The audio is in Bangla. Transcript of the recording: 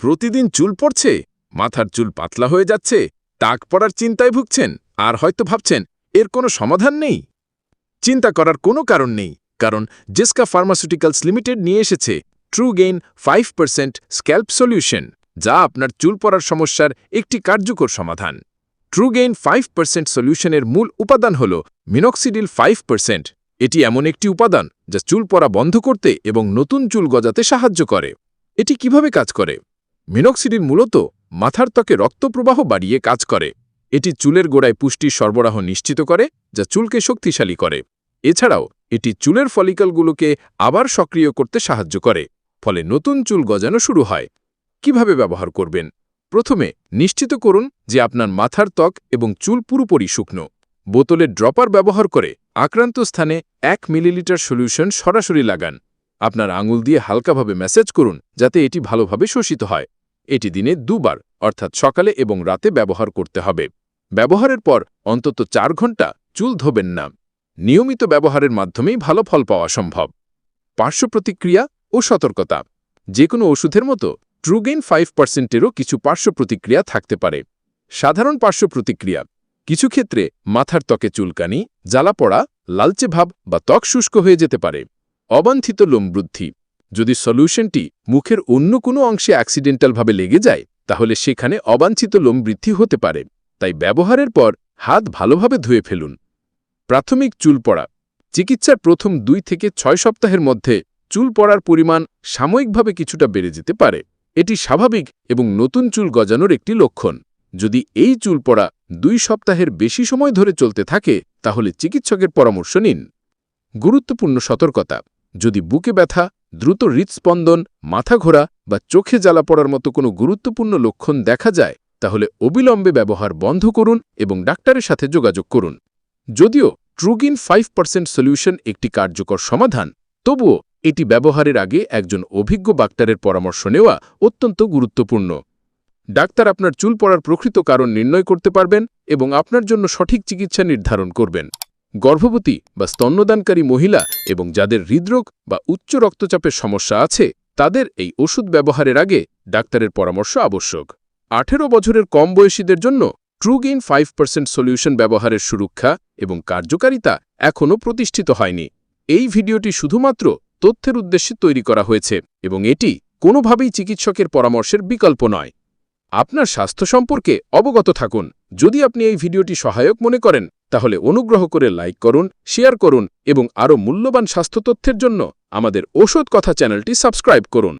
প্রতিদিন চুল পড়ছে? মাথার চুল পাতলা হয়ে যাচ্ছে? টাক পড়ার চিন্তায় ভুগছেন? আর হয়তো ভাবছেন, এর কোনো সমাধান নেই? চিন্তা করার কোনো কারণ নেই, কারণ জেসকা ফার্মাসিউটিক্যালস লিমিটেড নিয়ে এসেছে true gain five percent scalp solution যা আপনার চুল পড়ার সমস্যার একটি কার্যকর সমাধান। ট্রু গেইন ফাইভ পার্সেন্ট সলিউশনের মূল উপাদান হল মিনক্সিডিল ফাইভ পার্সেন্ট এটি এমন একটি উপাদান যা চুল পড়া বন্ধ করতে এবং নতুন চুল গজাতে সাহায্য করে। এটি কীভাবে কাজ করে? মিনক্সিডিল মূলত মাথার ত্বকে রক্তপ্রবাহ বাড়িয়ে কাজ করে। এটি চুলের গোড়ায় পুষ্টির সরবরাহ নিশ্চিত করে, যা চুলকে শক্তিশালী করে। এছাড়াও, এটি চুলের ফলিকলগুলোকে আবার সক্রিয় করতে সাহায্য করে, ফলে নতুন চুল গজানো শুরু হয়। কীভাবে ব্যবহার করবেন? প্রথমে নিশ্চিত করুন যে আপনার মাথার ত্বক এবং চুল পুরোপুরি শুকনো। বোতলের ড্রপার ব্যবহার করে আক্রান্ত স্থানে এক মিলিলিটার সলিউশন সরাসরি লাগান। আপনার আঙুল দিয়ে হালকাভাবে ম্যাসেজ করুন, যাতে এটি ভালোভাবে শোষিত হয়। এটি দিনে দুবার, অর্থাৎ সকালে এবং রাতে ব্যবহার করতে হবে। ব্যবহারের পর অন্তত চার ঘণ্টা চুল ধোবেন না। নিয়মিত ব্যবহারের মাধ্যমেই ভালো ফল পাওয়া সম্ভব। পার্শ্ব প্রতিক্রিয়া ও সতর্কতা। যে কোনো ওষুধের মতো ট্রুগেইন ফাইভ পার্সেন্টেরও কিছু পার্শ্ব প্রতিক্রিয়া থাকতে পারে। সাধারণ পার্শ্ব প্রতিক্রিয়া। কিছু ক্ষেত্রে মাথার ত্বকে চুলকানি, জ্বালা পড়া, লালচে ভাব বা ত্বক শুষ্ক হয়ে যেতে পারে। অবাঞ্ছিত লোম বৃদ্ধি। যদি সলিউশনটি মুখের অন্য কোনো অংশে অ্যাক্সিডেন্টালভাবে লেগে যায়, তাহলে সেখানে অবাঞ্ছিত লোম বৃদ্ধি হতে পারে। তাই ব্যবহারের পর হাত ভালোভাবে ধুয়ে ফেলুন। প্রাথমিক চুল পড়া। চিকিৎসার প্রথম দুই থেকে ছয় সপ্তাহের মধ্যে চুল পড়ার পরিমাণ সাময়িকভাবে কিছুটা বেড়ে যেতে পারে। এটি স্বাভাবিক এবং নতুন চুল গজানোর একটি লক্ষণ। যদি এই চুল পড়া দুই সপ্তাহের বেশি সময় ধরে চলতে থাকে, তাহলে চিকিৎসকের পরামর্শ নিন। গুরুত্বপূর্ণ সতর্কতা। যদি বুকে ব্যথা দ্রুত হৃৎস্পন্দন মাথা ঘোরা বা চোখে জ্বালা পড়ার মতো কোনো গুরুত্বপূর্ণ লক্ষণ দেখা যায়, তাহলে অবিলম্বে ব্যবহার বন্ধ করুন এবং ডাক্তারের সাথে যোগাযোগ করুন। যদিও ট্রুগিন ফাইভ পার্সেন্ট সলিউশন একটি কার্যকর সমাধান, তবুও এটি ব্যবহারের আগে একজন অভিজ্ঞ ডাক্তারের পরামর্শ নেওয়া অত্যন্ত গুরুত্বপূর্ণ। ডাক্তার আপনার চুল পড়ার প্রকৃত কারণ নির্ণয় করতে পারবেন এবং আপনার জন্য সঠিক চিকিৎসা নির্ধারণ করবেন। গর্ভবতী বা স্তন্যদানকারী মহিলা এবং যাদের হৃদরোগ বা উচ্চ রক্তচাপের সমস্যা আছে, তাদের এই ওষুধ ব্যবহারের আগে ডাক্তারের পরামর্শ আবশ্যক। আঠেরো বছরের কম বয়সীদের জন্য ট্রুগেইন ফাইভ পার্সেন্ট সলিউশন ব্যবহারের সুরক্ষা এবং কার্যকারিতা এখনও প্রতিষ্ঠিত হয়নি। এই ভিডিওটি শুধুমাত্র তথ্যের উদ্দেশ্যে তৈরি করা হয়েছে এবং এটি কোনোভাবেই চিকিৎসকের পরামর্শের বিকল্প নয়। আপনার স্বাস্থ্য সম্পর্কে অবগত থাকুন। যদি আপনি এই ভিডিওটি সহায়ক মনে করেন, তাহলে অনুগ্রহ করে লাইক করুন, শেয়ার করুন এবং আরও মূল্যবান স্বাস্থ্য তথ্যের জন্য আমাদের ওষুধ কথা চ্যানেলটি সাবস্ক্রাইব করুন।